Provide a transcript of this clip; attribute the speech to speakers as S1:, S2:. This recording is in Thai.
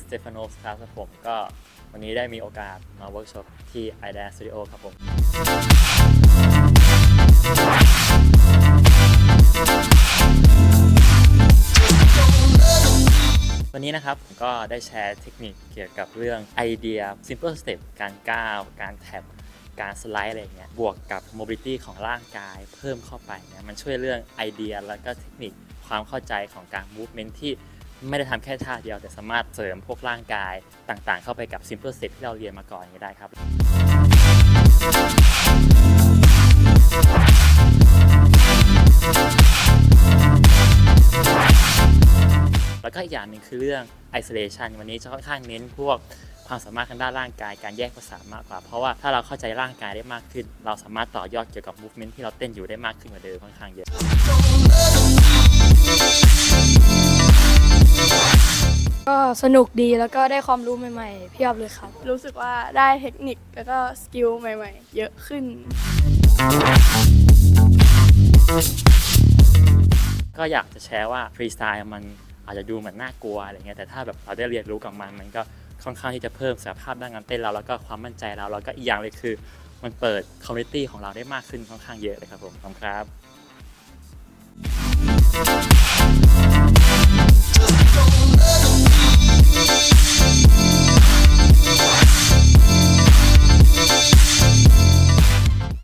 S1: สเตฟานอสครับผมก็วันนี้ได้มีโอกาสมาเวิร์กช็อปที่ i d a Studio ครับผมวันนี้นะครับผมก็ได้แชร์เทคนิคเกี่ยวกับเรื่องไอเดีย simple step การก้าว การแท็บการสไลด์อะไรเงี้ยบวกกับ mobility ของร่างกายเพิ่มเข้าไปเนี่ยมันช่วยเรื่องไอเดียแล้วก็เทคนิคความเข้าใจของการ movement ที่ ไม่ได้ทำแค่ท่าเดียว แต่สามารถเสริมพวกร่างกายต่างๆ เข้าไปกับ simple step ที่เราเรียนมาก่อนอย่างนี้ได้ครับ แล้วก็อีกอย่างหนึ่งคือเรื่อง isolation วันนี้จะค่อนข้างเน้นพวกความสามารถทางด้านร่างกายการแยกภาษามากกว่า เพราะว่าถ้าเราเข้าใจร่างกายได้มากขึ้น เราสามารถต่อยอดเกี่ยวกับ movement ที่เราเต้นอยู่ได้มากขึ้นกว่าเดิมค่อนข้างเยอะ
S2: สนุกดีแล้วก็ได้ความรู้ใหม่ๆเพียบเลยครับ
S3: รู้สึกว่าได้เทคนิคแล้วก็สกิลใหม่ๆ เยอะขึ้น
S1: ก็อยากจะแชร์ว่าฟรีสไตล์มันอาจจะดูเหมือนน่ากลัวอะไรเงี้ยแต่ถ้าแบบเราได้เรียนรู้กับมันมันก็ค่อนข้างที่จะเพิ่มศักยภาพด้านการเต้นเราแล้วก็ความมั่นใจเราแล้วก็อีกอย่างเลยคือ มันเปิดคอมมูนิตี้ของเราได้มากขึ้นค่อนข้างเยอะเลยครับผมขอบคุณครับ
S4: Don't let 'em